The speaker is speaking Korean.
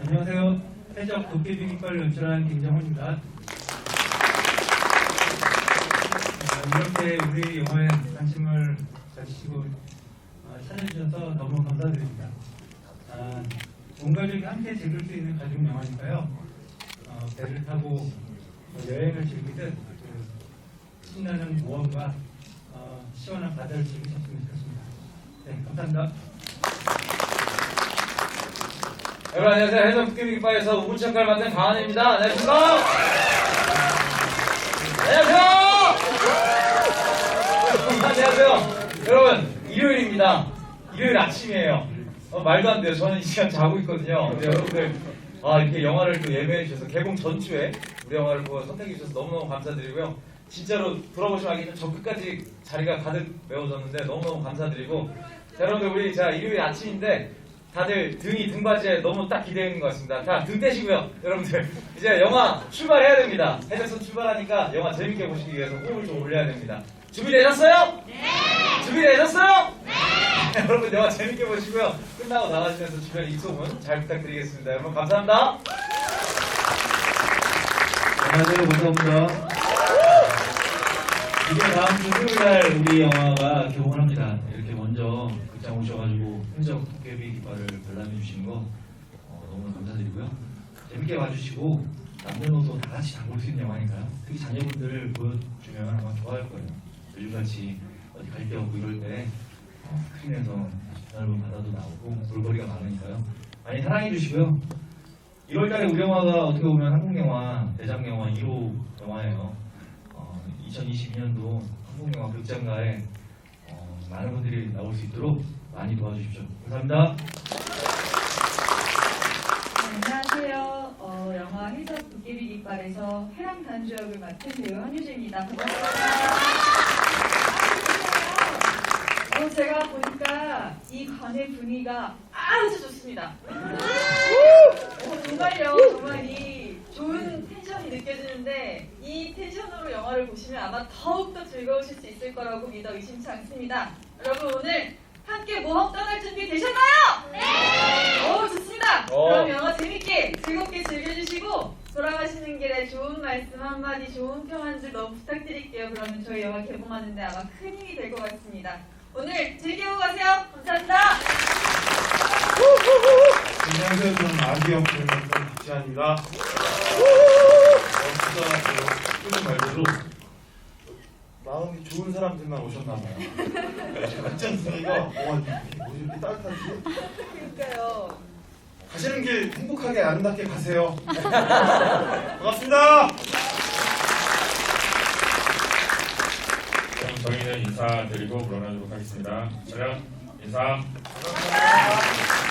안녕하세요. 해적 도깨비 깃발 연출한 김정훈입니다. 아, 이렇게 우리 영화에 관심을 가지시고 아, 찾아주셔서 너무 감사드립니다. 아, 온 가족이 함께 즐길 수 있는 가족 영화니까요. 어, 배를 타고 여행을 즐기듯 그 신나는 모험과 어, 시원한 바다를 즐기셨으면 좋겠습니다. 네, 감사합니다. 여러분 안녕하세요. 도깨비 깃발에서 우물치 역할을 맡은 강한입니다. 안녕하십니까? 안녕하세요. 안녕하세요. 여러분 일요일입니다. 일요일 아침이에요. 어, 말도 안 돼요. 저는 이 시간 자고 있거든요. 근데 여러분들 아, 이렇게 영화를 또 예매해 주셔서 개봉 전주에 우리 영화를 보고 선택해 주셔서 너무너무 감사드리고요. 진짜로 돌아보시면 알겠지만 저 끝까지 자리가 가득 메워졌는데 너무너무 감사드리고 자, 여러분들 우리 자 일요일 아침인데 다들 등이 등받이에 너무 딱 기대어 있는 것 같습니다. 자, 등 떼시고요. 여러분들 이제 영화 출발해야 됩니다. 해적선 출발하니까 영화 재밌게 보시기 위해서 호흡을 좀 올려야 됩니다. 준비되셨어요? 네! 준비되셨어요? 네! 여러분 영화 재밌게 보시고요. 끝나고 나가시면서 주변 입소문 잘 부탁드리겠습니다. 여러분 감사합니다. 안녕하세요. 감사합니다. 이제 다음 주 수요일 날 우리 영화가 개봉을 합니다. 이렇게 먼저 극장 오셔가지고 흔적 도깨비 깃발을 관람해 주시는 거 어, 너무 감사드리고요. 재밌게 봐주시고 남녀노소 다 같이 다 볼 수 있는 영화니까요. 특히 자녀분들 보여주면 아마 좋아할 거예요. 요즘같이 어디 갈데 없고 이럴 때 어, 스크린에서 넓은 바다도 나오고 볼거리가 많으니까요. 많이 사랑해 주시고요. 1월달에 우리 영화가 어떻게 보면 한국 영화 대작 영화 1호 영화예요. 어, 2022년도 한국 영화 극장가에 어, 많은 분들이 나올 수 있도록 많이 도와주십시오. 감사합니다. 안녕하세요. 어, 영화 해적 도깨비 깃발에서 해랑 단주 역을 맡은 배우 한유주입니다. 반갑습니다. 어, 제가 보니까 이 관의 분위기가 아주 좋습니다. 어, 정말요, 정말 이 좋은 텐션이 느껴지는데 이 텐션으로 영화를 보시면 아마 더욱더 즐거우실 수 있을 거라고 믿어 의심치 않습니다. 여러분 오늘 함께 모험 떠날 준비 되셨나요? 네! 오 좋습니다. 어. 그럼 영화 재밌게 즐겁게 즐겨주시고 돌아가시는 길에 좋은 말씀 한마디 좋은 평 한 줄 너무 부탁드릴게요. 그러면 저희 영화 개봉하는데 아마 큰 힘이 될 것 같습니다. 오늘 즐기고 가세요. 감사합니다. 안녕하세요. 저는 아기형 배우였던 박지한입니다. 어, 진짜 그 표정 말대로 마음이 좋은 사람들만 오셨나봐요. 극장 분위기가 와 뭐지 이렇게 따뜻하지? 그러니까요. 가시는 길 행복하게 아름답게 가세요. 반갑습니다. 그럼 저희는 인사드리고 물러나도록 하겠습니다. 촬영 인사. 감사합니다.